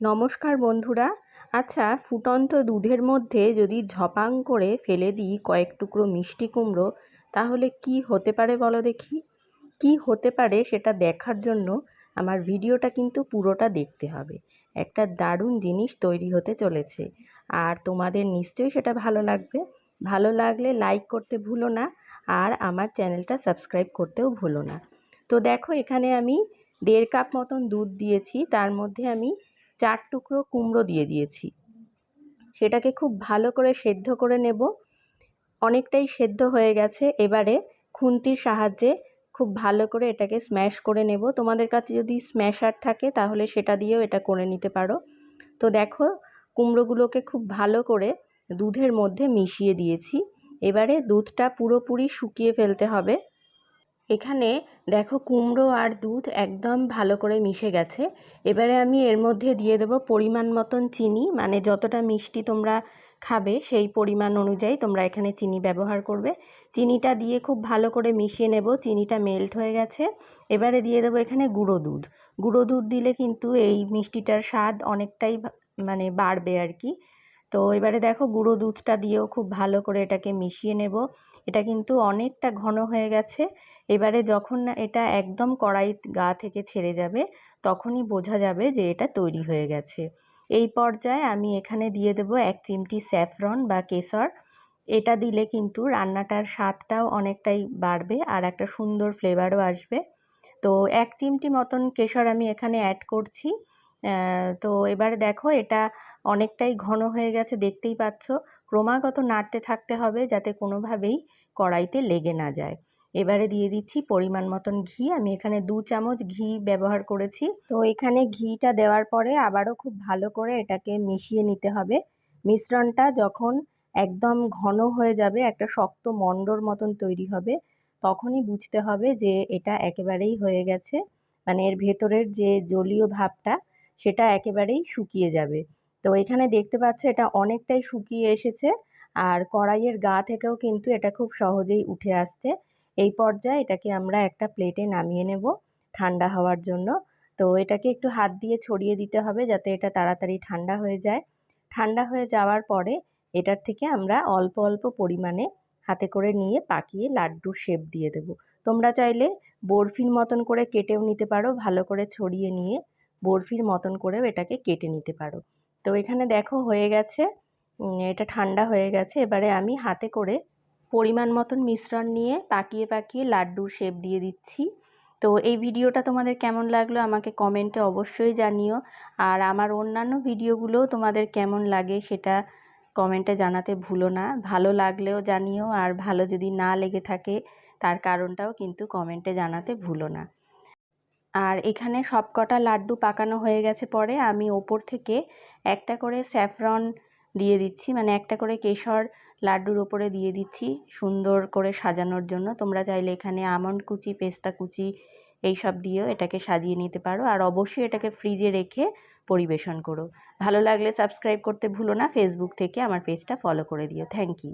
নমস্কার বন্ধুরা। আচ্ছা ফুটন্ত দুধের মধ্যে যদি ঝপাং করে ফেলে দিই কয়েক টুকরো মিষ্টি কুমড়ো, তাহলে কি হতে পারে বলো দেখি? কি হতে পারে সেটা দেখার জন্য আমার ভিডিওটা কিন্তু পুরোটা দেখতে হবে। একটা দারুণ জিনিস তৈরি হতে চলেছে। আর তোমাদের নিশ্চয়ই সেটা ভালো লাগবে। ভালো লাগলে লাইক করতে ভুলো না আর আমার চ্যানেলটা সাবস্ক্রাইব করতেও ভুলো না। তো দেখো, এখানে আমি দেড় কাপ মতন দুধ দিয়েছি। তার মধ্যে আমি চার টুকরো কুমড়ো দিয়ে দিয়েছি। সেটাকে খুব ভালো করে সেদ্ধ করে নেব। অনেকটাই সেদ্ধ হয়ে গেছে। এবারে খুন্তির সাহায্যে খুব ভালো করে এটাকে স্ম্যাশ করে নেব। তোমাদের কাছে যদি স্ম্যাশার থাকে, তাহলে সেটা দিয়েও এটা করে নিতে পারো। তো দেখো, কুমড়োগুলোকে খুব ভালো করে দুধের মধ্যে মিশিয়ে দিয়েছি। এবারে দুধটা পুরোপুরি শুকিয়ে ফেলতে হবে। এখানে দেখো কুমড়ো আর দুধ একদম ভালো করে মিশে গেছে। এবারে আমি এর মধ্যে দিয়ে দেবো পরিমাণ মতন চিনি মানে যতটা মিষ্টি তোমরা খাবে সেই পরিমাণ অনুযায়ী তোমরা এখানে চিনি ব্যবহার করবে। চিনিটা দিয়ে খুব ভালো করে মিশিয়ে নেব, চিনিটা মেল্ট হয়ে গেছে। এবারে দিয়ে দেবো এখানে গুঁড়ো দুধ। গুঁড়ো দুধ দিলে কিন্তু এই মিষ্টিটার স্বাদ অনেকটাই মানে বাড়বে আর কি। তো এবারে দেখো গুঁড়ো দুধটা দিয়েও খুব ভালো করে এটাকে মিশিয়ে নেব। এটা কিন্তু অনেকটা ঘন হয়ে গেছে। এবারে যখন না এটা একদম কড়াই গা থেকে ছেড়ে যাবে, তখনই বোঝা যাবে যে এটা তৈরি হয়ে গেছে। এই পর্যায়ে আমি এখানে দিয়ে দেব এক চিমটি স্যাফরন বা কেশর। এটা দিলে কিন্তু রান্নাটার স্বাদটাও অনেকটাই বাড়বে আর একটা সুন্দর ফ্লেভারও আসবে। তো এক চিমটি মতন কেশর আমি এখানে অ্যাড করছি। তো এবার দেখো এটা অনেকটাই ঘন হয়ে গেছে, দেখতেই পাচ্ছ। ক্রমাগত নাড়তে থাকতে হবে যাতে কোনোভাবেই কড়াইতে লেগে না যায়। এবারে দিয়ে দিচ্ছি পরিমাণ মতন ঘি। আমি এখানে দু চামচ ঘি ব্যবহার করেছি। তো এখানে ঘিটা দেওয়ার পরে আবারও খুব ভালো করে এটাকে মিশিয়ে নিতে হবে। মিশ্রণটা যখন একদম ঘন হয়ে যাবে, একটা শক্ত মণ্ডর মতন তৈরি হবে, তখনই বুঝতে হবে যে এটা একেবারেই হয়ে গেছে। মানে এর ভেতরের যে জলীয় ভাবটা সেটা একেবারেই শুকিয়ে যাবে। তো এখানে দেখতে পাচ্ছ এটা অনেকটাই শুকিয়ে এসেছে আর কড়াইয়ের গা থেকেও কিন্তু এটা খুব সহজেই উঠে আসছে। এই পর্যায়ে এটাকে আমরা একটা প্লেটে নামিয়ে নেব ঠান্ডা হওয়ার জন্য। তো এটাকে একটু হাত দিয়ে ছড়িয়ে দিতে হবে যাতে এটা তাড়াতাড়ি ঠান্ডা হয়ে যায়। ঠান্ডা হয়ে যাওয়ার পরে এটার থেকে আমরা অল্প অল্প পরিমাণে হাতে করে নিয়ে পাকিয়ে লাড্ডুর শেপ দিয়ে দেব। তোমরা চাইলে বরফির মতন করে কেটেও নিতে পারো, ভালো করে ছড়িয়ে নিয়ে। বরফির মতন করেও এটাকে কেটে নিতে পারো। তো এখানে দেখো হয়ে গেছে এটা ঠান্ডা হয়ে গেছে। এবারে আমি হাতে করে পরিমাণ মতন মিশ্রণ নিয়ে পাকিয়ে পাকিয়ে লাড্ডুর শেপ দিয়ে দিচ্ছি। তো এই ভিডিওটা তোমাদের কেমন লাগল আমাকে কমেন্টে অবশ্যই জানিও। আর আমার অন্যান্য ভিডিওগুলোও তোমাদের কেমন লাগে সেটা কমেন্টে জানাতে ভুলো না। ভালো লাগলেও জানিও, আর ভালো যদি না লেগে থাকে তার কারণটাও কিন্তু কমেন্টে জানাতে ভুলো না। আর এখানে সবকটা লাড্ডু পাকানো হয়ে গেছে পরে আমি ওপর থেকে একটা করে স্যাফরন দিয়ে দিচ্ছি মানে একটা করে কেশর লাড্ডুর ওপরে দিয়ে দিচ্ছি সুন্দর করে সাজানোর জন্য। তোমরা চাইলে এখানে আমন্ড কুচি, পেস্তা কুচি এইসব দিয়েও এটাকে সাজিয়ে নিতে পারো। আর অবশ্যই এটাকে ফ্রিজে রেখে পরিবেশন করো। ভালো লাগলে সাবস্ক্রাইব করতে ভুলো না, ফেসবুক থেকে আমার পেজটা ফলো করে দিও। Thank you.